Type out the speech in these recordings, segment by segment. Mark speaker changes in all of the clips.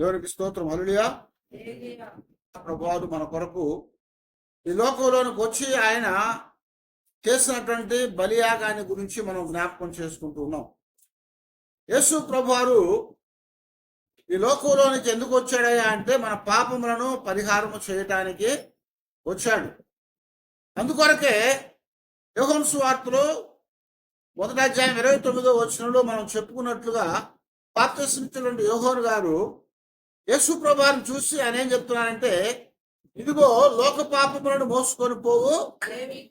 Speaker 1: దేవునికి స్తోత్రం. హలుడియా ప్రభువాడు మన కొరకు ఈ లోకంలోనికి వచ్చి ఆయన చేసినటువంటి బలియాగాని గురించి మనం జ్ఞాపకం చేసుకుంటూ ఉన్నాం. యేసు ప్రభువారు ఈ లోకంలోనికి ఎందుకు వచ్చాడయ్యా అంటే మన పాపములను పరిహారము చేయటానికి వచ్చాడు. అందుకొరకే యోహన్ సువార్తలో మొదటి అధ్యాయం ఇరవై తొమ్మిదో వచనంలో మనం చెప్పుకున్నట్లుగా బాప్తిస్మిచ్చులండి యోహోన్ గారు యేసు ప్రభాని చూసి ఆయన ఏం చెప్తున్నారంటే ఇదిగో లోక పాపములను మోసుకొని పోవు.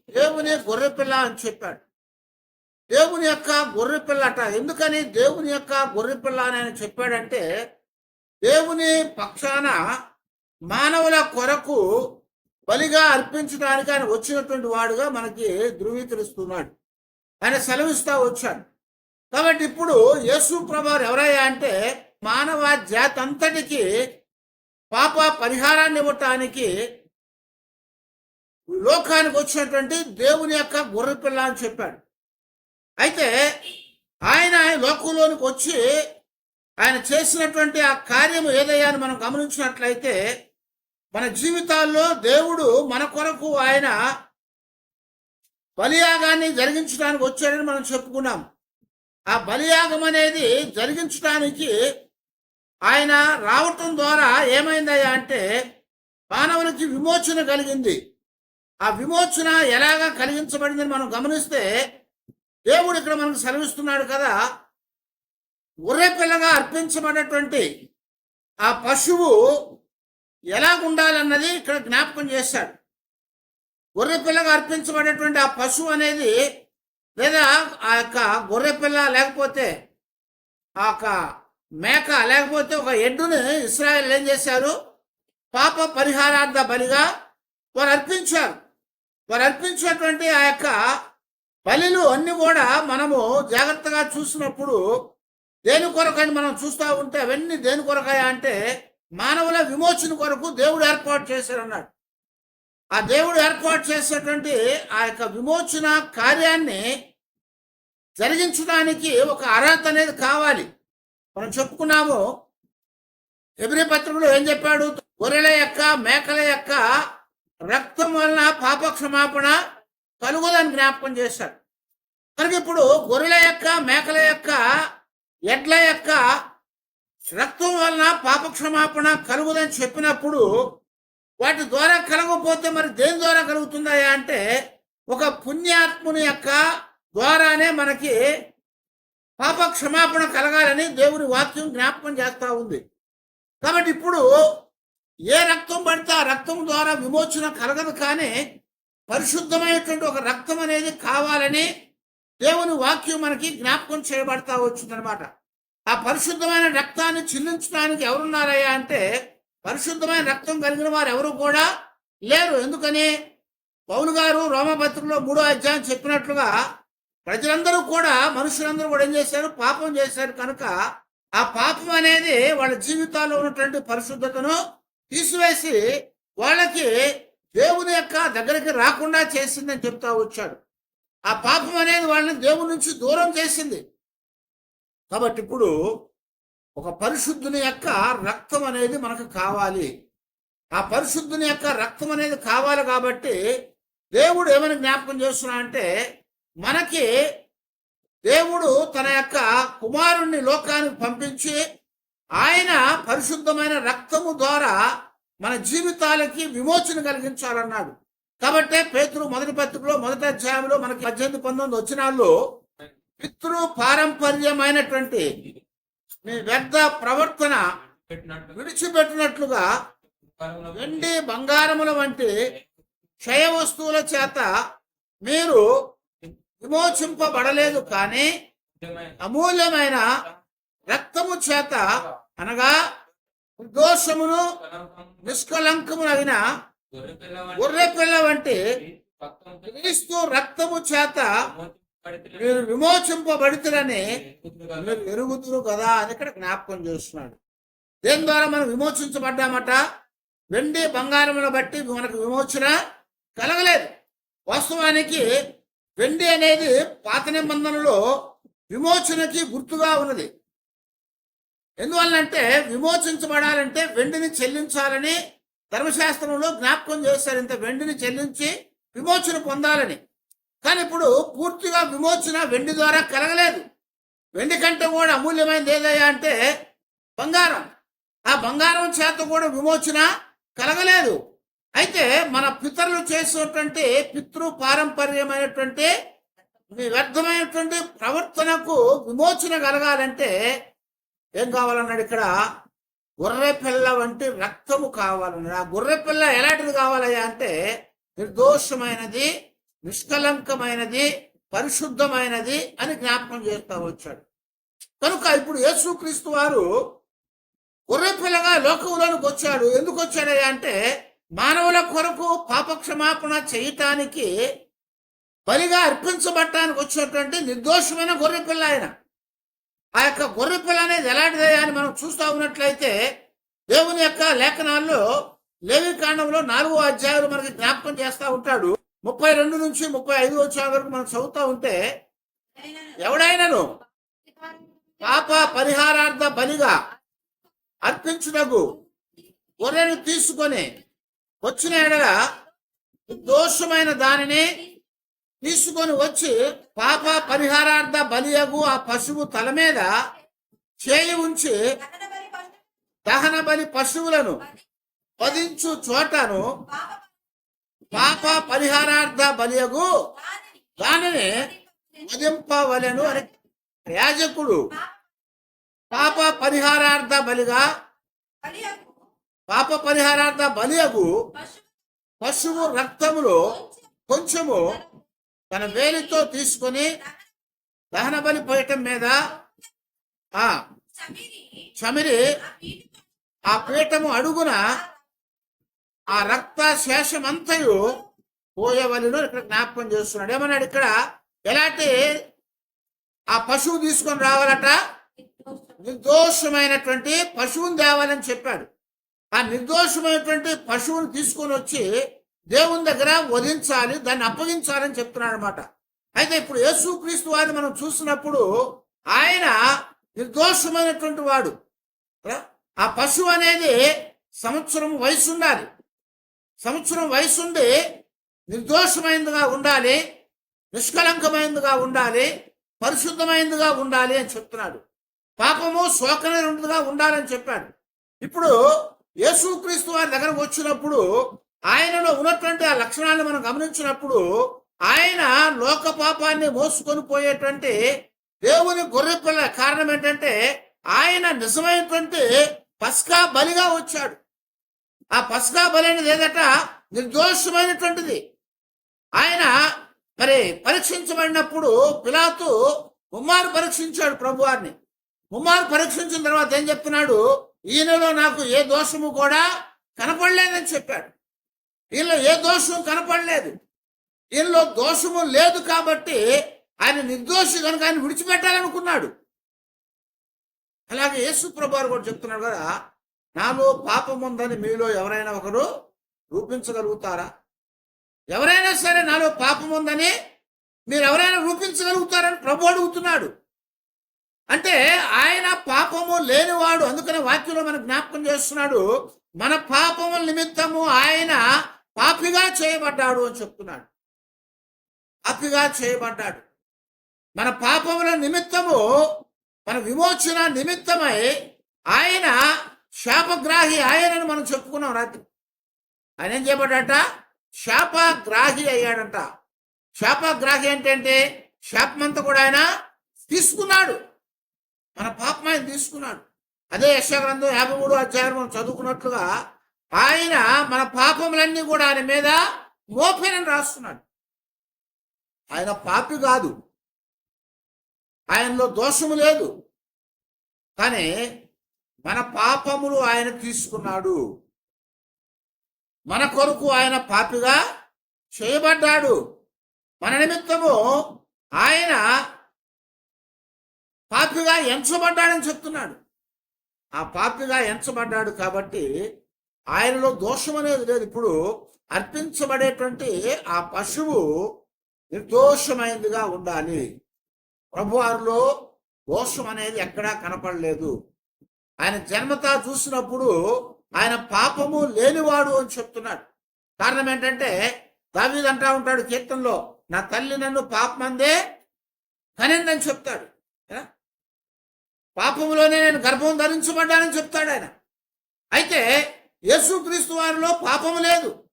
Speaker 1: దేవుని గొర్రె పిల్ల అని చెప్పాడు. దేవుని యొక్క గొర్రె పిల్లట ఎందుకని దేవుని యొక్క గొర్రె పిల్ల అని ఆయన చెప్పాడంటే దేవుని పక్షాన మానవుల కొరకు బలిగా అర్పించడానికి ఆయన వచ్చినటువంటి వాడుగా మనకి ధృవీకరిస్తున్నాడు. ఆయన సెలవిస్తా వచ్చాడు. కాబట్టి ఇప్పుడు యేసు ప్రభారు ఎవరయ్యా అంటే మానవ జాతంతటికి పాప పరిహారాన్ని ఇవ్వటానికి లోకానికి వచ్చినటువంటి దేవుని యొక్క గొర్రె పిల్ల అని చెప్పాడు. అయితే ఆయన లోకంలోనికి వచ్చి ఆయన చేసినటువంటి ఆ కార్యము ఏదయ్యా అని మనం గమనించినట్లయితే మన జీవితాల్లో దేవుడు మన కొరకు ఆయన బలియాగాన్ని జరిగించడానికి వచ్చాడని మనం చెప్పుకున్నాం. ఆ బలియాగం అనేది జరిగించడానికి ఆయన రావటం ద్వారా ఏమైందయ్యా అంటే మానవునికి విమోచన కలిగింది. ఆ విమోచన ఎలాగా కలిగించబడిందని మనం గమనిస్తే దేవుడు ఇక్కడ మనకు సెలవిస్తున్నాడు కదా గొర్రె పిల్లగా అర్పించబడినటువంటి ఆ పశువు ఎలా ఉండాలన్నది ఇక్కడ జ్ఞాపకం చేశాడు. గొర్రె పిల్లగా అర్పించబడేటువంటి ఆ పశువు అనేది లేదా ఆ యొక్క గొర్రె పిల్ల లేకపోతే ఆ యొక్క మేక లేకపోతే ఒక ఎడ్డుని ఇస్రాయల్ ఏం చేశారు? పాప పరిహారార్థ బలిగా వారు అర్పించారు వారు అర్పించినటువంటి ఆ యొక్క బలిలు అన్ని కూడా మనము జాగ్రత్తగా చూసినప్పుడు దేని కొరకని మనం చూస్తూ ఉంటే అవన్నీ దేని కొరకాయ అంటే మానవుల విమోచన కొరకు దేవుడు ఏర్పాటు చేశారన్నాడు. ఆ దేవుడు ఏర్పాటు చేసేటువంటి ఆ యొక్క విమోచన కార్యాన్ని జరిగించడానికి ఒక అర్హత అనేది కావాలి. మనం చెప్పుకున్నాము. ఎబ్రి పత్రికలో ఏం చెప్పాడు? గొర్రెల యొక్క మేకల యొక్క రక్తం వలన పాప క్షమాపణ కలుగుదని జ్ఞాపకం చేశాడు. కనుక ఇప్పుడు గొర్రెల యొక్క మేకల యొక్క ఎడ్ల యొక్క రక్తం వలన పాప క్షమాపణ కలుగుదని చెప్పినప్పుడు వాటి ద్వారా కలగకపోతే మరి దేని ద్వారా కలుగుతుందా అంటే ఒక పుణ్యాత్ముని యొక్క ద్వారానే మనకి పాప క్షమాపణ కలగాలని దేవుని వాక్యం జ్ఞాపకం చేస్తూ ఉంది. కాబట్టి ఇప్పుడు ఏ రక్తం పడితే ఆ రక్తం ద్వారా విమోచన కలగదు కానీ పరిశుద్ధమైనటువంటి ఒక రక్తం అనేది కావాలని దేవుని వాక్యం మనకి జ్ఞాపకం చేయబడతా వచ్చిందనమాట ఆ పరిశుద్ధమైన రక్తాన్ని చెల్లించడానికి ఎవరున్నారయ్యా అంటే పరిశుద్ధమైన రక్తం కలిగిన వారు ఎవరు కూడా లేరు. ఎందుకని? పౌలు గారు రోమపత్రికలో మూడో అధ్యాయం చెప్పినట్లుగా ప్రజలందరూ కూడా మనుషులందరూ కూడా ఏం చేశారు? పాపం చేశారు. కనుక ఆ పాపం అనేది వాళ్ళ జీవితాల్లో ఉన్నటువంటి పరిశుద్ధతను తీసివేసి వాళ్ళకి దేవుని యొక్క దగ్గరికి రాకుండా చేసిందని చెప్తా వచ్చాడు. ఆ పాపం అనేది వాళ్ళని దేవుని నుంచి దూరం చేసింది. కాబట్టి ఇప్పుడు ఒక పరిశుద్ధుని యొక్క రక్తం అనేది మనకు కావాలి. ఆ పరిశుద్ధుని యొక్క రక్తం అనేది కావాలి కాబట్టి దేవుడు ఏమని జ్ఞాపకం చేస్తున్నా అంటే మనకి దేవుడు తన యొక్క కుమారుణ్ణి లోకానికి పంపించి ఆయన పరిశుద్ధమైన రక్తము ద్వారా మన జీవితాలకి విమోచన కలిగించాలన్నాడు. కాబట్టే పేతురు మొదటి పత్రికలో మొదటి అధ్యాయంలో మనకి పద్దెనిమిది పంతొమ్మిది వచ్చినాల్లో పితృ పారంపర్యమైనటువంటి మీ వ్యర్థ ప్రవర్తన విడిచిపెట్టినట్లుగా వెండి బంగారముల వంటి క్షయ వస్తువుల చేత మీరు విమోచింపబడలేదు కానీ అమూల్యమైన రక్తము చేత అనగా నిర్దోషమును నిష్కలంకమునగిన గొర్రె పిల్ల వంటి క్రీస్తు రక్తము చేత మీరు విమోచింపబడుతురని మీరు ఎరుగుతురు కదా అని ఇక్కడ జ్ఞాపకం చేస్తున్నాడు. దేని ద్వారా మనం విమోచించబడ్డామట? వెండి బంగారమును బట్టి మనకు విమోచన కలగలేదు. వాస్తవానికి వెండి అనేది పాత నిబంధనలో విమోచనకి గుర్తుగా ఉన్నది. ఎందువల్లంటే విమోచించబడాలంటే వెండిని చెల్లించాలని ధర్మశాస్త్రంలో జ్ఞాపకం చేశారు. ఇంత వెండిని చెల్లించి విమోచన పొందాలని. కానీ ఇప్పుడు పూర్తిగా విమోచన వెండి ద్వారా కలగలేదు. వెండి కంటే కూడా అమూల్యమైనది ఏదయ్యా అంటే బంగారం. ఆ బంగారం చేత కూడా విమోచన కలగలేదు. అయితే మన పితరులు చేసినటువంటి పితృ పారంపర్యమైనటువంటి వ్యర్థమైనటువంటి ప్రవర్తనకు విమోచన కలగాలంటే ఏం కావాలన్నాడు ఇక్కడ? గొర్రె పిల్ల వంటి రక్తము కావాలన్నాడు. ఆ గొర్రె పిల్ల ఎలాంటిది కావాలయ్యా అంటే నిర్దోషమైనది నిష్కలంకమైనది పరిశుద్ధమైనది అని జ్ఞాపకం చేస్తా వచ్చాడు. కనుక ఇప్పుడు యేసుక్రీస్తు వారు గొర్రె పిల్లగా లోకంలోనికి వచ్చాడు. ఎందుకు వచ్చాడయ్యా అంటే మానవుల కొరకు పాపక్షమాపణ చేయటానికి బలిగా అర్పించబట్టానికి వచ్చినటువంటి నిర్దోషమైన గొర్రె పిల్ల ఆయన. ఆ యొక్క గొర్రె పిల్ల అనేది ఎలాంటిదే అని మనం చూస్తా ఉన్నట్లయితే దేవుని యొక్క లేఖనాల్లో లేవి కాండంలో నాలుగో అధ్యాయులు మనకి జ్ఞాపకం చేస్తూ ఉంటాడు. ముప్పై రెండు నుంచి ముప్పై ఐదు వచ్చే వరకు మనం చదువుతూ ఉంటే ఎవడైనాను పాప పరిహారార్థ బలిగా అర్పించుటకు గొర్రెను తీసుకొని వచ్చిన ఎడల దోషమైన దానిని తీసుకొని వచ్చి పాప పరిహారార్థ బలియగు ఆ పశువు తల మీద చేయి ఉంచి దహన బలి పశువులను పదించు చోటను పాప పరిహారార్థ బలియగు దానిని వధింపవలెను అని యాజకుడు పాప పరిహారార్థ బలిగా పాప పరిహారార్థ బలియగు పశువు రక్తములో కొంచెము తన వేలితో తీసుకొని దహన బలి పోయటం మీద ఆ చమిరి ఆ పీఠము అడుగున ఆ రక్త శేషమంతయు పోయేవలను ఇక్కడ జ్ఞాపకం చేస్తున్నాడు. ఏమన్నాడు ఇక్కడ? ఎలాంటి ఆ పశువు తీసుకొని రావాలట? నిర్దోషమైనటువంటి పశువుని తేవాలని చెప్పాడు. ఆ నిర్దోషమైనటువంటి పశువుని తీసుకొని వచ్చి దేవుని దగ్గర వధించాలి దాన్ని అప్పగించాలని చెప్తున్నాడు అనమాట అయితే ఇప్పుడు యేసుక్రీస్తు వారిని మనం చూసినప్పుడు ఆయన నిర్దోషమైనటువంటి వాడు. ఆ పశువు అనేది సంవత్సరం వయసు ఉండాలి సంవత్సరం వయసు ఉండి నిర్దోషమైనదిగా ఉండాలి నిష్కలంకమైనదిగా ఉండాలి పరిశుద్ధమైనదిగా ఉండాలి అని చెప్తున్నాడు. పాపము శోకనైనదిగా ఉండాలని చెప్పాడు. ఇప్పుడు యేసుక్రీస్తు వారి దగ్గర వచ్చినప్పుడు ఆయనలో ఉన్నటువంటి ఆ లక్షణాలను మనం గమనించినప్పుడు ఆయన లోక పాపాన్ని మోసుకొని పోయేటువంటి దేవుని గొర్రెపిల్ల కారణం ఏంటంటే ఆయన నిజమైనటువంటి పస్కా బలిగా వచ్చాడు. ఆ పస్కా బలి అనేది ఏదట? నిర్దోషమైనటువంటిది. ఆయన మరి పరీక్షించబడినప్పుడు పిలాతు ముమ్మారు పరీక్షించాడు ప్రభువారిని. ముమ్మారు పరీక్షించిన తర్వాత ఏం చెప్తున్నాడు? ఈయనలో నాకు ఏ దోషము కూడా కనపడలేదని చెప్పాడు. ఈయనలో ఏ దోషము కనపడలేదు. ఈయనలో దోషము లేదు కాబట్టి ఆయన నిర్దోషి కనుక ఆయన విడిచిపెట్టాలనుకున్నాడు. అలాగే యేసు ప్రభారు కూడా చెప్తున్నాడు కదా నాలో పాపం ఉందని మీలో ఎవరైనా ఒకరు రూపించగలుగుతారా? ఎవరైనా సరే నాలో పాపం ఉందని మీరు ఎవరైనా రూపించగలుగుతారని ప్రభు అడుగుతున్నాడు. అంటే ఆయన పాపము లేనివాడు అందుకనే వాక్యంలో మనకు జ్ఞాపకం చేస్తున్నాడు మన పాపముల నిమిత్తము ఆయన పాపిగా చేయబడ్డాడు అని చెప్తున్నాడు. పాపిగా చేయబడ్డాడు. మన పాపముల నిమిత్తము మన విమోచన నిమిత్తమై ఆయన శాపగ్రాహి ఆయనని మనం చెప్పుకున్నాం రాత్రి. ఆయన ఏం చేయబడ్డట శాపగ్రాహి అయ్యాడంట. శాపగ్రాహి ఏంటంటే శాపమంతా కూడా ఆయన తీసుకున్నాడు. మన పాపం ఆయన తీసుకున్నాడు. అదే యశగ్రంథం యాభై మూడు అధ్యాయం మనం చదువుకున్నట్లుగా ఆయన మన పాపములన్నీ కూడా ఆయన మీద మోపేనని రాస్తున్నాడు. ఆయన పాపి కాదు. ఆయనలో దోషము లేదు. కానీ మన పాపములు ఆయన తీసుకున్నాడు. మన కొరకు ఆయన పాపిగా చేయబడ్డాడు. మన నిమిత్తము ఆయన పాపిగా ఎంచబడ్డాడని చెప్తున్నాడు. ఆ పాపిగా ఎంచబడ్డాడు కాబట్టి ఆయనలో దోషం అనేది లేదు. ఇప్పుడు అర్పించబడేటువంటి ఆ పశువు నిర్దోషమైనదిగా ఉండాలి. ప్రభువారిలో దోషం అనేది ఎక్కడా కనపడలేదు. ఆయన జన్మతా చూసినప్పుడు ఆయన పాపము లేనివాడు అని చెప్తున్నాడు. కారణం ఏంటంటే దావీదు అంటా ఉంటాడు కీర్తనలో నా తల్లి నన్ను పాపమందే కనిందని చెప్తాడు. పాపములోనే నేను గర్భం ధరించబడ్డానని చెప్తాడు ఆయన. అయితే యేసుక్రీస్తు వారిలో పాపము లేదు.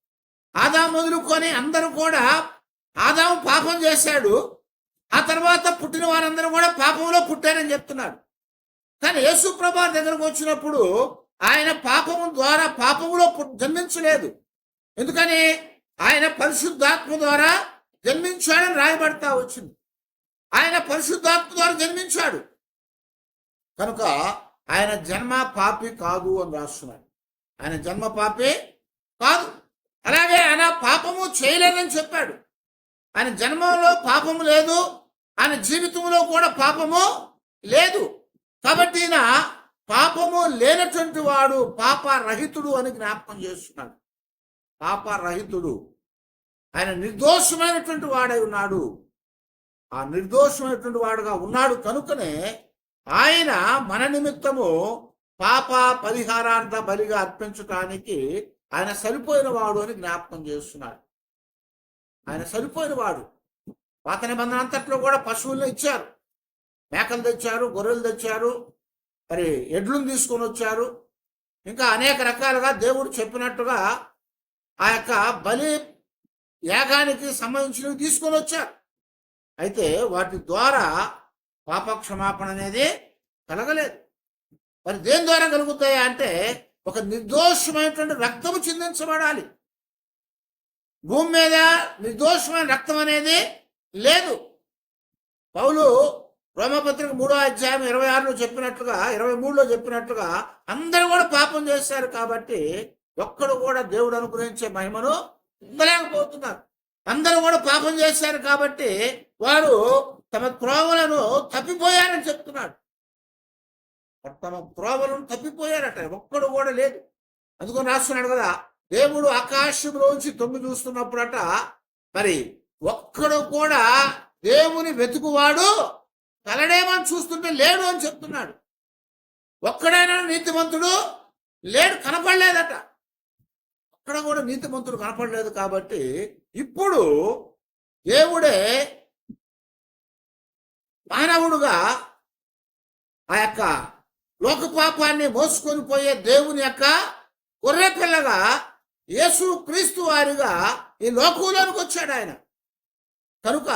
Speaker 1: ఆదాం మొదలుకొని అందరూ కూడా ఆదాం పాపం చేశాడు. ఆ తర్వాత పుట్టిన వారందరూ కూడా పాపంలో పుట్టారని చెప్తున్నాడు. కానీ యేసు ప్రభా దగ్గరకు వచ్చినప్పుడు ఆయన పాపము ద్వారా పాపములో జన్మించలేదు. ఎందుకని? ఆయన పరిశుద్ధాత్మ ద్వారా జన్మించాడని రాయబడతా వచ్చింది. ఆయన పరిశుద్ధాత్మ ద్వారా జన్మించాడు. కనుక ఆయన జన్మ పాపి కాదు అని రాస్తున్నాడు. ఆయన జన్మ పాపి కాదు. అలాగే ఆయన పాపము చేయలేదని చెప్పాడు. ఆయన జన్మంలో పాపము లేదు. ఆయన జీవితంలో కూడా పాపము లేదు. కాబట్టి ఈయన పాపము లేనటువంటి వాడు పాప రహితుడు అని జ్ఞాపకం చేస్తున్నాడు. పాప రహితుడు ఆయన నిర్దోషమైనటువంటి వాడై ఉన్నాడు. ఆ నిర్దోషమైనటువంటి వాడుగా ఉన్నాడు కనుకనే ఆయన మన నిమిత్తము పాప పరిహారార్థ బలిగా అర్పించటానికి ఆయన సరిపోయిన వాడు అని జ్ఞాపకం చేస్తున్నాడు. ఆయన సరిపోయిన వాడు. పాత నిబంధన అంతట్లో కూడా పశువులను ఇచ్చారు. మేకలు తెచ్చారు గొర్రెలు తెచ్చారు మరి ఎడ్లను తీసుకొని వచ్చారు. ఇంకా అనేక రకాలుగా దేవుడు చెప్పినట్టుగా ఆ యొక్క బలి యాగానికి సంబంధించినవి తీసుకొని వచ్చారు. అయితే వాటి ద్వారా పాప క్షమాపణ అనేది కలగలేదు. మరి దేని ద్వారా కలుగుతాయి అంటే ఒక నిర్దోషమైనటువంటి రక్తము చిందించబడాలి. భూమి మీద నిర్దోషమైన రక్తం అనేది లేదు. పౌలు రోమపత్రిక మూడో అధ్యాయం ఇరవై ఆరులో చెప్పినట్లుగా ఇరవై మూడులో చెప్పినట్లుగా అందరూ కూడా పాపం చేశారు కాబట్టి ఒక్కడు కూడా దేవుడు అనుగ్రహించే మహిమను పొందలేకపోతున్నారు. అందరూ కూడా పాపం చేశారు కాబట్టి వారు తమ త్రోవలను తప్పిపోయారని చెప్తున్నాడు. తమ త్రోవలను తప్పిపోయారట ఒక్కడు కూడా లేదు. అందుకని రాస్తున్నాడు కదా దేవుడు ఆకాశంలోంచి తొంగి చూస్తున్నప్పుడట మరి ఒక్కడు కూడా దేవుని వెతుకువాడు కలడేమని చూస్తుంటే లేడు అని చెప్తున్నాడు. ఒక్కడైనా నీతిమంతుడు లేడు కనపడలేదట. అక్కడ కూడా నీతిమంతుడు కనపడలేదు కాబట్టి ఇప్పుడు దేవుడే మానవుడుగా ఆ యొక్క లోక పాపాన్ని మోసుకొని పోయే దేవుని యొక్క గొర్రె పిల్లగా యేసు క్రీస్తు వారిగా ఈ లోకంలోనికి వచ్చాడు ఆయన. కనుక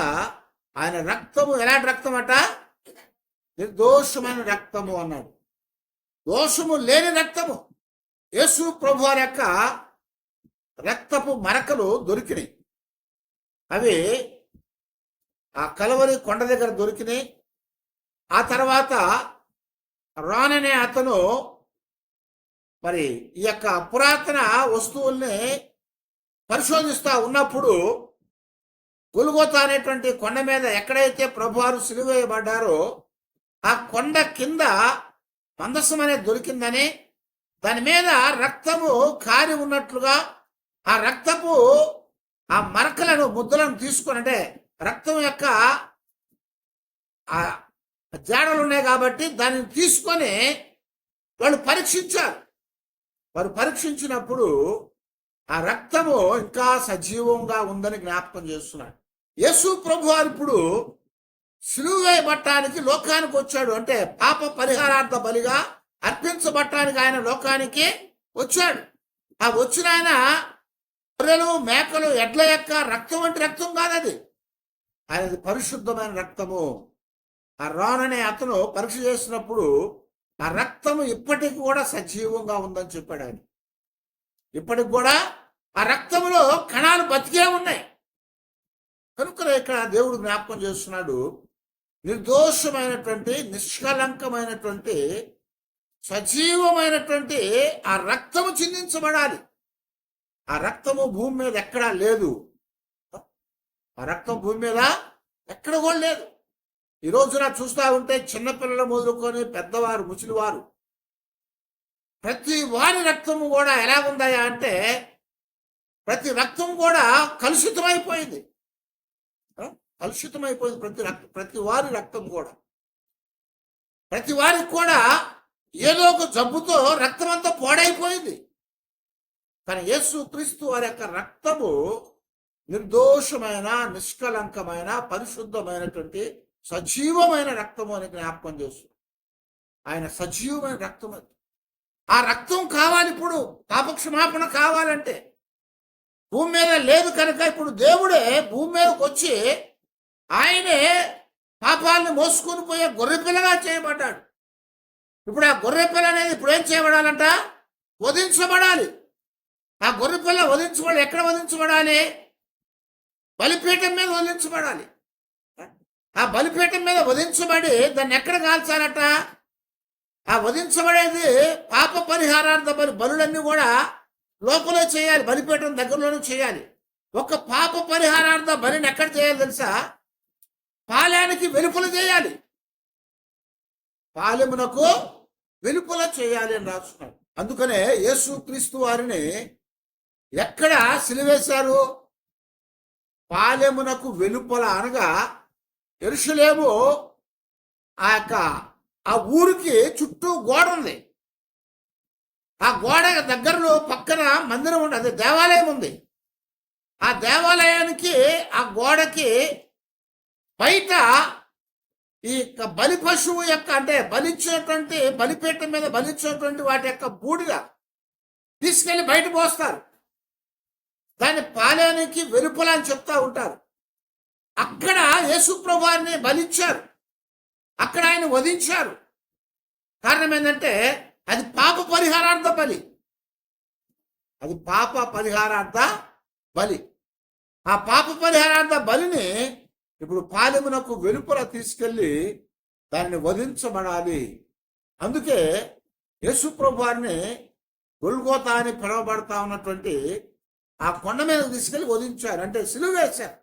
Speaker 1: ఆయన రక్తము ఎలాంటి రక్తం అట నిర్దోషమైన రక్తము అన్నాడు. దోషము లేని రక్తము. యేసు ప్రభు వారి యొక్క రక్తపు మరకలు దొరికినాయి. అవి ఆ కలవరి కొండ దగ్గర దొరికినాయి. ఆ తర్వాత రాననే అతను మరి ఈ యొక్క పురాతన వస్తువుల్ని పరిశోధిస్తూ ఉన్నప్పుడు గులుగోత అనేటువంటి కొండ మీద ఎక్కడైతే ప్రభువారు సిలువేయబడ్డారో ఆ కొండ కింద మందసం అనేది దొరికిందని దాని మీద రక్తము కారి ఉన్నట్లుగా ఆ రక్తపు ఆ మరకలను ముద్దలను తీసుకునంటే అంటే రక్తం యొక్క జాడలు ఉన్నాయి కాబట్టి దానిని తీసుకొని వాళ్ళు పరీక్షించారు. వారు పరీక్షించినప్పుడు ఆ రక్తము ఇంకా సజీవంగా ఉందని జ్ఞాపకం చేస్తున్నాడు. యేసు ప్రభు వారు ఇప్పుడు సులువేయబట్టానికి లోకానికి వచ్చాడు. అంటే పాప పరిహారార్థ బలిగా అర్పించబట్టానికి ఆయన లోకానికి వచ్చాడు. ఆ వచ్చిన ఆయన గొర్రెలు మేకలు ఎడ్ల యొక్క రక్తం వంటి రక్తం కాదది. ఆయనది పరిశుద్ధమైన రక్తము. ఆ రాననే అతను పరీక్ష చేసినప్పుడు ఆ రక్తము ఇప్పటికి కూడా సజీవంగా ఉందని చెప్పాడు ఆయన. ఇప్పటికి కూడా ఆ రక్తంలో కణాలు బతికే ఉన్నాయి. కనుక ఇక్కడ దేవుడు జ్ఞాపకం చేస్తున్నాడు. నిర్దోషమైనటువంటి నిష్కలంకమైనటువంటి సజీవమైనటువంటి ఆ రక్తము చిందించబడాలి. ఆ రక్తము భూమి మీద ఎక్కడా లేదు. ఆ రక్తం భూమి మీద ఎక్కడ కూడా లేదు. ఈ రోజున చూస్తూ ఉంటే చిన్నపిల్లలు మొదలుకొని పెద్దవారు ముసలివారు. ప్రతి వారి రక్తము కూడా ఎలా ఉందాయా అంటే ప్రతి రక్తం కూడా కలుషితమైపోయింది. కలుషితమైపోయింది ప్రతి రక్తం ప్రతి వారి రక్తం కూడా. ప్రతి వారికి కూడా ఏదో ఒక జబ్బుతో రక్తం అంతా పాడైపోయింది. కానీ యేసు క్రీస్తు వారి యొక్క రక్తము నిర్దోషమైన నిష్కలంకమైన పరిశుద్ధమైనటువంటి సజీవమైన రక్తము అని జ్ఞాపకం చేస్తుంది ఆయన సజీవమైన రక్తం అది. ఆ రక్తం కావాలి ఇప్పుడు. పాపక్షమాపణ కావాలంటే. భూమి మీద లేదు కనుక ఇప్పుడు దేవుడే భూమి మీదకి వచ్చి ఆయనే పాపాలను మోసుకొని పోయే గొర్రెపిల్లగా చేయబడ్డాడు. ఇప్పుడు ఆ గొర్రెపిల్ల అనేది ఇప్పుడు ఏం చేయబడాలంట? వధించబడాలి. ఆ గొర్రెపిల్ల వధించబడాలి. ఎక్కడ వధించబడాలి? బలిపీఠం మీద వధించబడాలి ఆ బలిపీఠం మీద వధించబడి దాన్ని ఎక్కడ కాల్చాలట? ఆ వధించబడేది పాప పరిహారార్థ బలి బలులన్నీ కూడా లోపల చేయాలి బలిపీఠం దగ్గరలోనే చేయాలి. ఒక పాప పరిహారార్థ బలిని ఎక్కడ చేయాలి తెలుసా? పాలానికి వెలుపల చేయాలి. పాలెమునకు వెలుపల చేయాలి అని రాస్తున్నాడు. అందుకనే యేసు క్రీస్తు వారిని ఎక్కడ సిలివేశారు? పాలెమునకు వెలుపల అనగా ఎరుషులేము ఆ యొక్క ఆ ఊరికి చుట్టూ గోడ ఉంది. ఆ గోడ దగ్గరలో పక్కన మందిరం ఉంది అదే దేవాలయం ఉంది. ఆ దేవాలయానికి ఆ గోడకి బయట ఈ యొక్క బలి పశువు యొక్క అంటే బలిచ్చినటువంటి బలిపీఠం మీద బలిచ్చినటువంటి వాటి యొక్క బూడిద తీసుకెళ్ళి బయట పోస్తారు. దాన్ని పాలయానికి వెలుపల అని చెప్తా ఉంటారు. అక్కడ యేసుప్రభాన్ని బలిచ్చారు. అక్కడ ఆయన వధించారు. కారణం ఏంటంటే అది పాప పరిహారార్థ బలి. అది పాప పరిహారార్థ బలి. ఆ పాప పరిహారార్థ బలిని ఇప్పుడు పాలెమునకు వెలుపల తీసుకెళ్ళి దానిని వధించబడాలి. అందుకే యేసుప్రభు వారిని గొల్గోతా అని పిలువబడతా ఉన్నటువంటి ఆ కొండ మీద తీసుకెళ్ళి వదిలించారు అంటే సిలువ వేశారు.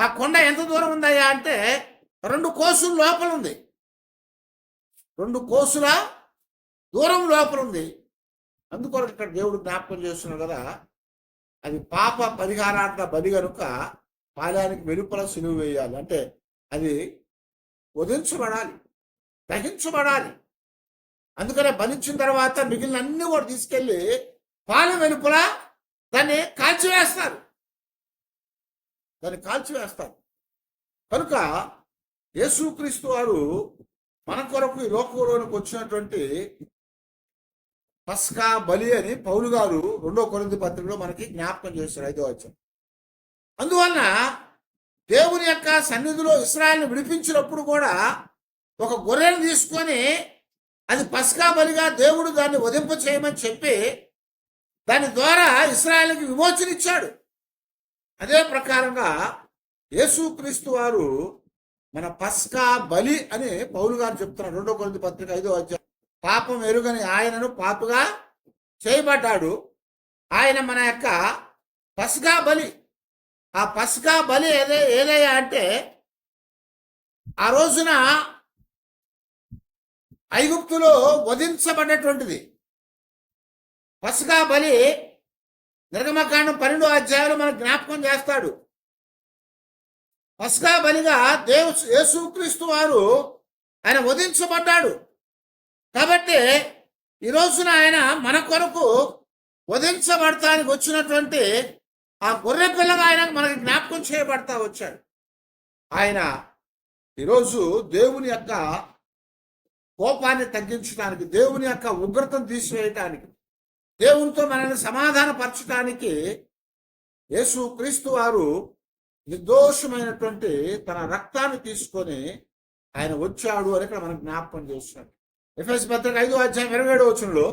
Speaker 1: ఆ కొండ ఎంత దూరం ఉందయ్యా అంటే రెండు కోసుల లోపల ఉంది. రెండు కోసుల దూరం లోపల ఉంది. అందుకొరకు ఇక్కడ దేవుడు జ్ఞాపకం చేస్తున్నాడు కదా అది పాప పరిహారార్థ బలి కనుక పాలానికి వెలుపల సిలువ వేయాలి. అంటే అది వదిలించబడాలి దహించబడాలి. అందుకనే బలించిన తర్వాత మిగిలిన అన్ని కూడా తీసుకెళ్ళి పాలెం వెలుపల దాన్ని కాల్చివేస్తారు దాన్ని కాల్చివేస్తారు కనుక యేసుక్రీస్తు వారు మన కొరకు ఈ లోకంలోనికి వచ్చినటువంటి పస్కా బలి అని పౌలు గారు రెండో కొరింది పత్రికలో మనకి జ్ఞాపకం చేశారు ఐదో వచ్చం అందువలన దేవుని యొక్క సన్నిధిలో ఇస్రాయల్ని విడిపించినప్పుడు కూడా ఒక గొర్రెను తీసుకొని అది పస్కా బలిగా దేవుడు దాన్ని వధింప చేయమని చెప్పి దాని ద్వారా ఇస్రాయల్కి విమోచన ఇచ్చాడు అదే ప్రకారంగా యేసుక్రీస్తు వారు మన పస్కా బలి అని పౌలు గారు చెప్తున్నారు. రెండో కొరింథీ పత్రిక ఐదో అధ్యాయం. పాపం ఎరుగని ఆయనను పాపగా చేయబడ్డాడు. ఆయన మన యొక్క పస్కా బలి. ఆ పస్కా బలి ఏదే ఏదయ్యా అంటే ఆ రోజున ఐగుప్తులో వధించబడినటువంటిది. పసుగా బలి నిర్గమకాండం పన్నెండు అధ్యాయులు మనకు జ్ఞాపకం చేస్తాడు. పసుగా బలిగా దేవు యేసుక్రీస్తు వారు ఆయన వధించబడ్డాడు. కాబట్టి ఈ రోజున ఆయన మన కొరకు వధించబడటానికి వచ్చినటువంటి ఆ గొర్రె పిల్లగా ఆయన మనకి జ్ఞాపకం చేయబడతా వచ్చాడు. ఆయన ఈరోజు దేవుని యొక్క కోపాన్ని తగ్గించడానికి దేవుని యొక్క ఉగ్రతను తీసివేయటానికి దేవునితో మనల్ని సమాధానపరచడానికి యేసు క్రీస్తు వారు నిర్దోషమైనటువంటి తన రక్తాన్ని తీసుకొని ఆయన వచ్చాడు అని ఇక్కడ మనం జ్ఞాపకం చేస్తున్నాడు. ఎఫ్ఎస్ పత్రిక ఐదు అధ్యాయం ఇరవై ఏడు వచనంలో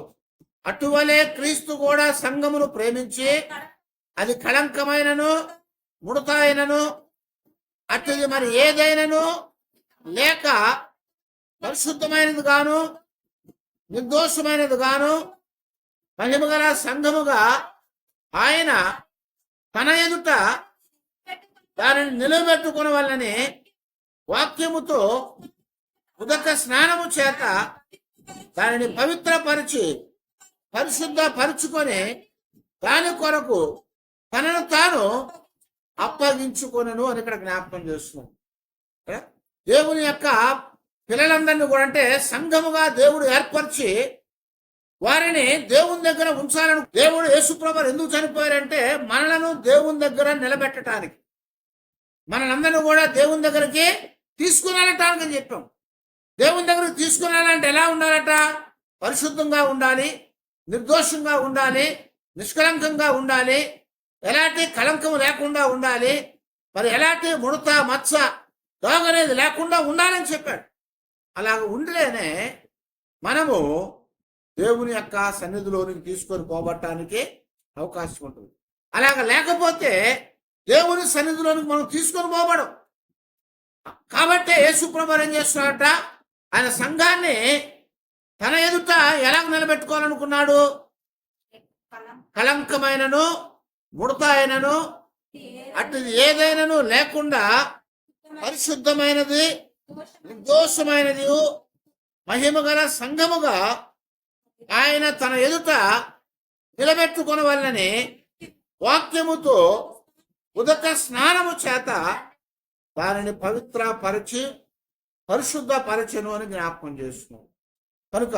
Speaker 1: అటువలే క్రీస్తు కూడా సంఘమును ప్రేమించి అది కళంకమైనను ముడత అయినను మరి ఏదైనను లేక పరిశుద్ధమైనది గాను నిర్దోషమైనది గాను మహిమగల సంఘముగా ఆయన తన ఎదుట దానిని నిలబెట్టుకున్న వల్లని వాక్యముతో ఉదక స్నానము చేత దానిని పవిత్రపరిచి పరిశుద్ధ పరుచుకొని దాని కొరకు తనను తాను అప్పగించుకొనను అని ఇక్కడ జ్ఞాపకం చేస్తున్నాం. దేవుని యొక్క పిల్లలందరినీ కూడా అంటే సంఘముగా దేవుడు ఏర్పరిచి వారిని దేవుని దగ్గర ఉంచాలని దేవుడు యేసుప్రభు ఎందుకు చనిపోయారంటే మనలను దేవుని దగ్గర నిలబెట్టడానికి మనలందరినీ కూడా దేవుని దగ్గరికి తీసుకురాలటానికి అని చెప్పాం. దేవుని దగ్గర తీసుకురాలంటే ఎలా ఉండాలట? పరిశుద్ధంగా ఉండాలి నిర్దోషంగా ఉండాలి నిష్కలంకంగా ఉండాలి ఎలాంటి కళంకం లేకుండా ఉండాలి మరి ఎలాంటి ముడత మచ్చ దోగ అనేది లేకుండా ఉండాలని చెప్పాడు. అలాగ ఉండలేనే మనము దేవుని యొక్క సన్నిధిలోనికి తీసుకొని పోబట్టానికి అవకాశం ఉంటుంది. అలాగ లేకపోతే దేవుని సన్నిధిలోనికి మనం తీసుకొని పోబడం కాబట్టి యేసుప్రభు ఏం చేస్తున్నాడట? ఆయన సంఘాన్ని తన ఎదుట ఎలా నిలబెట్టుకోవాలనుకున్నాడు? కలంకమైనను ముడత అయినను అటుది ఏదైనాను లేకుండా పరిశుద్ధమైనది నిర్దోషమైనది మహిమ గల సంఘముగా ఆయన తన ఎదుట నిలబెట్టుకునవల్లని వాక్యముతో ఉదక స్నానము చేత దానిని పవిత్ర పరిచి పరిశుద్ధ పరిచను అని జ్ఞాపకం చేస్తున్నాం. కనుక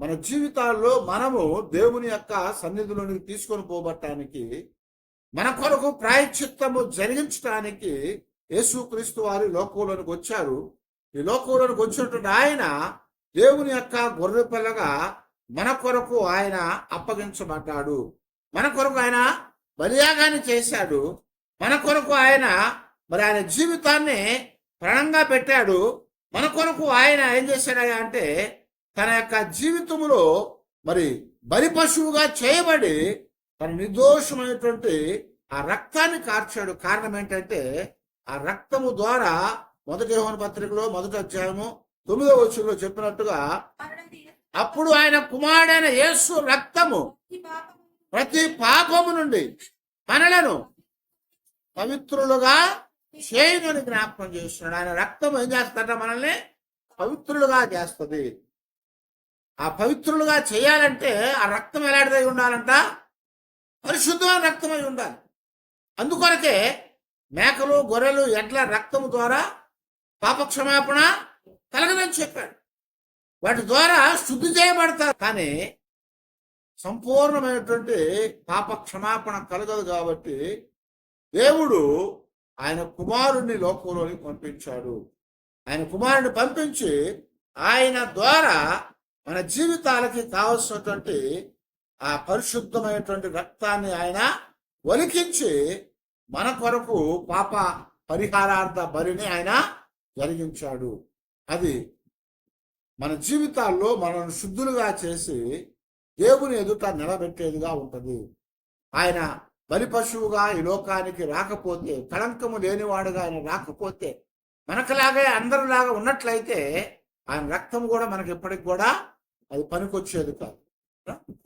Speaker 1: మన జీవితాల్లో మనము దేవుని యొక్క సన్నిధిలోనికి తీసుకొని పోబట్టానికి మన కొరకు ప్రాయశ్చిత్తము జరిగించడానికి యేసుక్రీస్తు వారి లోకంలోనికి వచ్చారు. ఈ లోకంలోనికి వచ్చినటువంటి ఆయన దేవుని యొక్క గొర్రె పిల్లగా మన కొరకు ఆయన అప్పగించబడ్డాడు. మన కొరకు ఆయన బలియాగాన్ని చేశాడు. మన కొరకు ఆయన మరి ఆయన జీవితాన్ని ప్రాణంగా పెట్టాడు. మన కొరకు ఆయన ఏం చేశాడయ్యా అంటే తన యొక్క జీవితంలో మరి బలి పశువుగా చేయబడి తన నిర్దోషమైనటువంటి ఆ రక్తాన్ని కార్చాడు. కారణం ఏంటంటే ఆ రక్తము ద్వారా మొదటి యోహన పత్రికలో మొదటి అధ్యాయము తొమ్మిదో వచ్చంలో చెప్పినట్టుగా అప్పుడు ఆయన కుమారుడైన యేసు రక్తము ప్రతి పాపము నుండి మనలను పవిత్రులుగా చేయమని జ్ఞాపకం చేస్తున్నాడు. ఆయన రక్తం ఏం చేస్తాడ మనల్ని? పవిత్రులుగా చేస్తుంది. ఆ పవిత్రులుగా చేయాలంటే ఆ రక్తం ఎలాంటిదై ఉండాలంట? పరిశుద్ధమైన రక్తమై ఉండాలి. అందుకొరకే మేకలు గొర్రెలు ఎడ్ల రక్తము ద్వారా పాపక్షమాపణ కలగదని చెప్పాడు. వాటి ద్వారా శుద్ధి చేయబడతారు. కానీ సంపూర్ణమైనటువంటి పాప క్షమాపణ కలగదు కాబట్టి దేవుడు ఆయన కుమారుణ్ణి లోకంలోనికి పంపించాడు. ఆయన కుమారుని పంపించి ఆయన ద్వారా మన జీవితాలకి కావలసినటువంటి ఆ పరిశుద్ధమైనటువంటి రక్తాన్ని ఆయన ఒలికించి మన కొరకు పాప పరిహారార్థ బలిని ఆయన జరిగించాడు. అది మన జీవితాల్లో మనల్ని శుద్ధులుగా చేసి దేవుని ఎదుట నిలబెట్టేదిగా ఉంటుంది. ఆయన బలి పశువుగా ఈ లోకానికి రాకపోతే కళంకము లేనివాడుగా ఆయన రాకపోతే మనకులాగే అందరిలాగా ఉన్నట్లయితే ఆయన రక్తం కూడా మనకి ఎప్పటికి కూడా అది పనికొచ్చేది కాదు.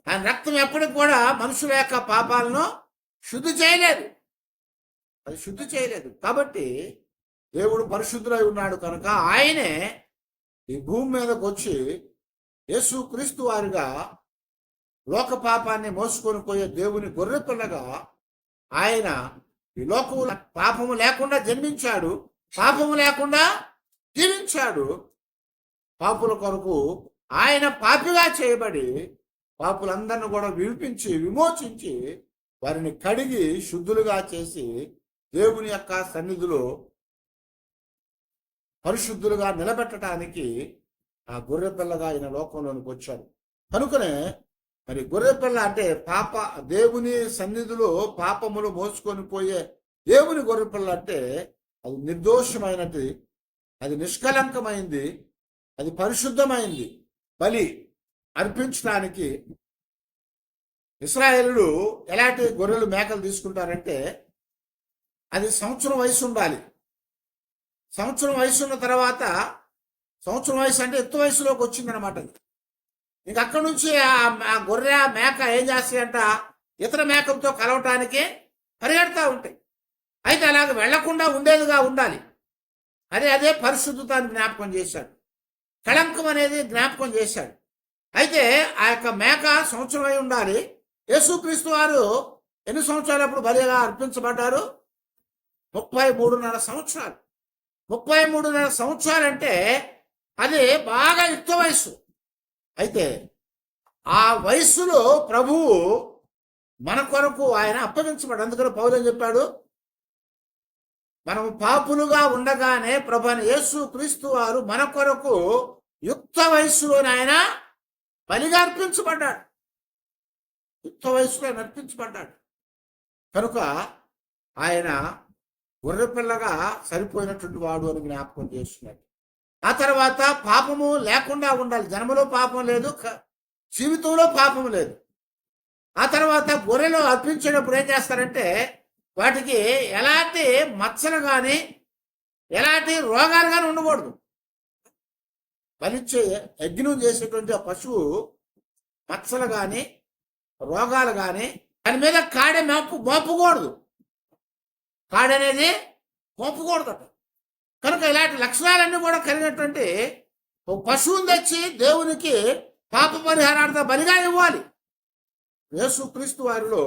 Speaker 1: ఆయన రక్తం ఎప్పటికి కూడా మనుషుల యొక్క పాపాలను శుద్ధి చేయలేదు. అది శుద్ధి చేయలేదు. కాబట్టి దేవుడు పరిశుద్ధులై ఉన్నాడు కనుక ఆయనే ఈ భూమి మీదకి వచ్చి యేసు క్రీస్తు వారిగా లోక పాపాన్ని మోసుకొని పోయే దేవుని గొర్రె పిల్లగా ఆయన ఈ లోకము పాపము లేకుండా జన్మించాడు పాపము లేకుండా జీవించాడు. పాపుల కొరకు ఆయన పాపిగా చేయబడి పాపులందరిని కూడా విడిపించి విమోచించి వారిని కడిగి శుద్ధులుగా చేసి దేవుని యొక్క సన్నిధిలో పరిశుద్ధులుగా నిలబెట్టడానికి ఆ గొర్రె పిల్లగా ఆయన లోకంలోనికి వచ్చాడు. కనుకనే మరి గొర్రెపిల్ల అంటే పాప దేవుని సన్నిధిలో పాపములు మోసుకొని పోయే దేవుని గొర్రె పిల్ల అంటే అది నిర్దోషమైనది అది నిష్కలంకమైంది అది పరిశుద్ధమైంది. బలి అర్పించడానికి ఇస్రాయేలుడు ఎలాంటి గొర్రెలు మేకలు తీసుకుంటారంటే అది సంవత్సరం వయసు ఉండాలి. సంవత్సరం వయసు ఉన్న తర్వాత సంవత్సరం వయసు అంటే ఎత్తు వయసులోకి వచ్చిందనమాట అది. ఇంక అక్కడి నుంచి ఆ- గొర్రె మేక ఏం చేస్తాయంట? ఇతర మేకలతో కలవటానికి పరిగెడతా ఉంటాయి. అయితే అలాగ వెళ్ళకుండా ఉండేదిగా ఉండాలి. అదే అదే పరిశుద్ధతాన్ని జ్ఞాపకం చేశాడు. కళంకం అనేది జ్ఞాపకం చేశాడు. అయితే ఆ యొక్క మేక సంవత్సరం అయి ఉండాలి. యేసుక్రీస్తు వారు ఎన్ని సంవత్సరాలు అప్పుడు బలిగా అర్పించబడ్డారు? ముప్పై మూడున్నర సంవత్సరాలు. ముప్పై మూడున్నర సంవత్సరాలు అంటే అది బాగా యుక్త వయస్సు. అయితే ఆ వయస్సులో ప్రభువు మన కొరకు ఆయన అప్పగించబడు అందుకని పౌలు చెప్పాడు? మనము పాపులుగా ఉండగానే ప్రభు యేసు క్రీస్తు వారు మన కొరకు యుక్త వయస్సులో ఆయన బలిగా అర్పించబడ్డాడు. యుక్త వయస్సులో ఆయన అర్పించబడ్డాడు. కనుక ఆయన గొర్రెపిల్లగా సరిపోయినటువంటి వాడు అని జ్ఞాపకం చేస్తున్నాడు. ఆ తర్వాత పాపము లేకుండా ఉండాలి. జన్మలో పాపం లేదు జీవితంలో పాపం లేదు. ఆ తర్వాత గొర్రెలు అర్పించేటప్పుడు ఏం చేస్తారంటే వాటికి ఎలాంటి మచ్చలు కానీ ఎలాంటి రోగాలు కానీ ఉండకూడదు. బలిచ్చే యజ్ఞం చేసేటువంటి ఆ పశువు మచ్చలు కానీ రోగాలు కానీ దాని మీద కాడే మోపు మోపకూడదు. కాడనేది అనేది కనుక ఇలాంటి లక్షణాలన్నీ కూడా కలిగినటువంటి ఒక పశువుని తెచ్చి దేవునికి పాప పరిహారార్థ బలిగా ఇవ్వాలి. యేసుక్రీస్తు వారిలో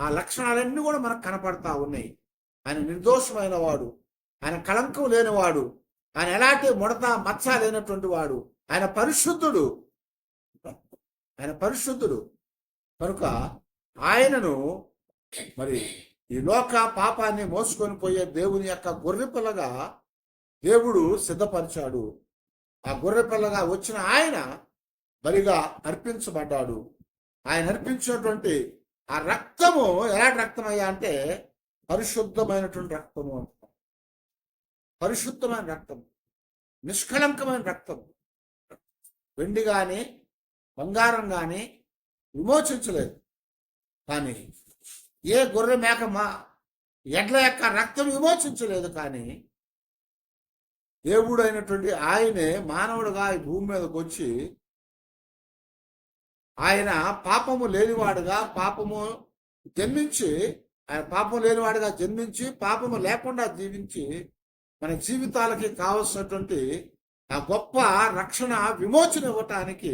Speaker 1: ఆ లక్షణాలన్నీ కూడా మనకు కనపడతా ఉన్నాయి. ఆయన నిర్దోషమైన వాడు ఆయన కళంకం లేనివాడు ఆయన ఎలాంటి ముడత మచ్చ లేనటువంటి వాడు ఆయన పరిశుద్ధుడు. ఆయన పరిశుద్ధుడు. కనుక ఆయనను మరి ఈ లోక పాపాన్ని మోసుకొని పోయే దేవుని యొక్క గొర్రెపిల్లగా దేవుడు సిద్ధపరిచాడు. ఆ గొర్రెపిల్లగా వచ్చిన ఆయన బలిగా అర్పించబడ్డాడు. ఆయన అర్పించినటువంటి ఆ రక్తము ఎలాంటి రక్తం అయ్యా అంటే పరిశుద్ధమైనటువంటి రక్తము అంటారు పరిశుద్ధమైన రక్తం. నిష్కళంకమైన రక్తం. వెండి కానీ బంగారం కానీ విమోచించలేదు. కానీ ఏ గొర్రె మేక మా ఎడ్ల యొక్క రక్తం విమోచించలేదు కానీ దేవుడు అయినటువంటి ఆయనే మానవుడుగా ఈ భూమి మీదకి వచ్చి ఆయన పాపము లేనివాడుగా పాపము జన్మించి ఆయన పాపం లేనివాడుగా జన్మించి పాపము లేకుండా జీవించి మన జీవితాలకి కావలసినటువంటి ఆ గొప్ప రక్షణ విమోచన ఇవ్వటానికి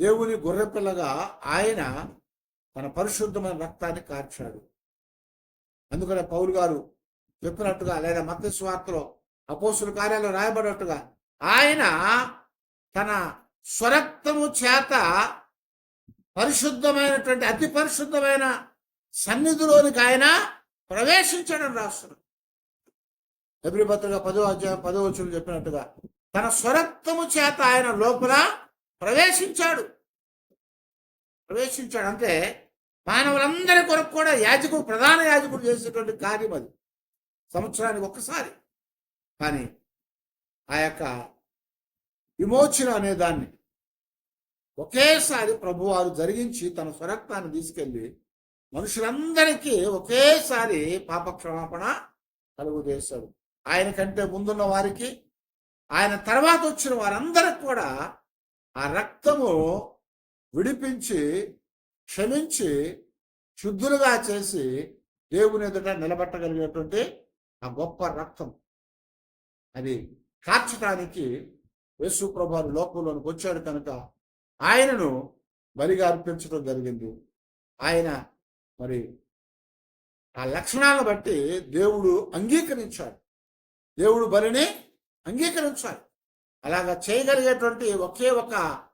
Speaker 1: దేవుని గొర్రెపిల్లగా ఆయన తన పరిశుద్ధమైన రక్తాన్ని కార్చాడు. అందుకనే పౌలు గారు చెప్పినట్టుగా లేదా మత స్వార్థలో అపోసుల కార్యాలయం రాయబడినట్టుగా ఆయన తన స్వరక్తము చేత పరిశుద్ధమైనటువంటి అతి పరిశుద్ధమైన సన్నిధిలోనికి ఆయన ప్రవేశించడం రాస్తున్నాడు. ఎబ్రి పదో అధ్యాయం పదో వచ్చులు చెప్పినట్టుగా తన స్వరక్తము చేత ఆయన లోపల ప్రవేశించాడు. ప్రవేశించాడు అంటే మానవులందరి కొరకు కూడా యాజకుడు ప్రధాన యాజకుడు చేసేటువంటి కార్యం అది. సంవత్సరానికి ఒక్కసారి. కానీ ఆ యొక్క విమోచన అనే దాన్ని ఒకేసారి ప్రభువారు జరిగించి తన స్వరక్తాన్ని తీసుకెళ్ళి మనుషులందరికీ ఒకేసారి పాప క్షమాపణ కలుగు చేశాడు. ఆయన కంటే ముందున్న వారికి ఆయన తర్వాత వచ్చిన వారందరికి కూడా ఆ రక్తము విడిపించి క్షమించి శుద్ధులుగా చేసి దేవుని ఎదుట నిలబెట్టగలిగేటువంటి ఆ గొప్ప రక్తం. అది కార్చడానికి యేసు ప్రభావం లోకంలోనికి వచ్చాడు కనుక ఆయనను బలిగా అర్పించడం జరిగింది. ఆయన మరి ఆ లక్షణాలను బట్టి దేవుడు అంగీకరించాడు. దేవుడు బలిని అంగీకరించాడు. అలాగా చేయగలిగేటువంటి ఒకే ఒక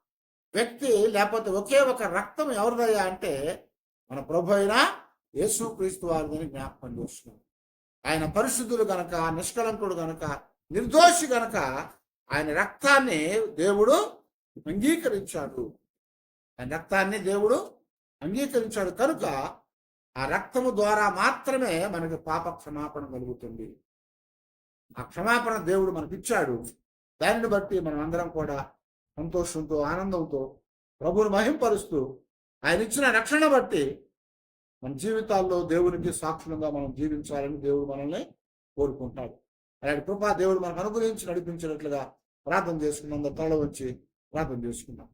Speaker 1: వ్యక్తి లేకపోతే ఒకే ఒక రక్తం ఎవరిదయ్యా అంటే మన ప్రభు అయిన యేసు క్రీస్తు వారిని జ్ఞాపకం చేస్తున్నాం ఆయన పరిశుద్ధుడు గనక నిష్కలంకుడు గనక నిర్దోషి గనక ఆయన రక్తాన్ని దేవుడు అంగీకరించాడు. ఆయన రక్తాన్ని దేవుడు అంగీకరించాడు. కనుక ఆ రక్తము ద్వారా మాత్రమే మనకి పాప క్షమాపణ కలుగుతుంది. ఆ క్షమాపణ దేవుడు మనకిచ్చాడు. దానిని బట్టి మనం అందరం కూడా సంతోషంతో ఆనందంతో ప్రభుని మహింపరుస్తూ ఆయన ఇచ్చిన రక్షణ బట్టి మన జీవితాల్లో దేవునికి సాక్షులుగా మనం జీవించాలని దేవుడు మనల్ని కోరుకుంటాడు. అలాంటి కృపా దేవుడు మనకు అనుగ్రహించి నడిపించినట్లుగా ప్రార్థన చేసుకున్నందుకు తల వచ్చి ప్రార్థన చేసుకున్నాం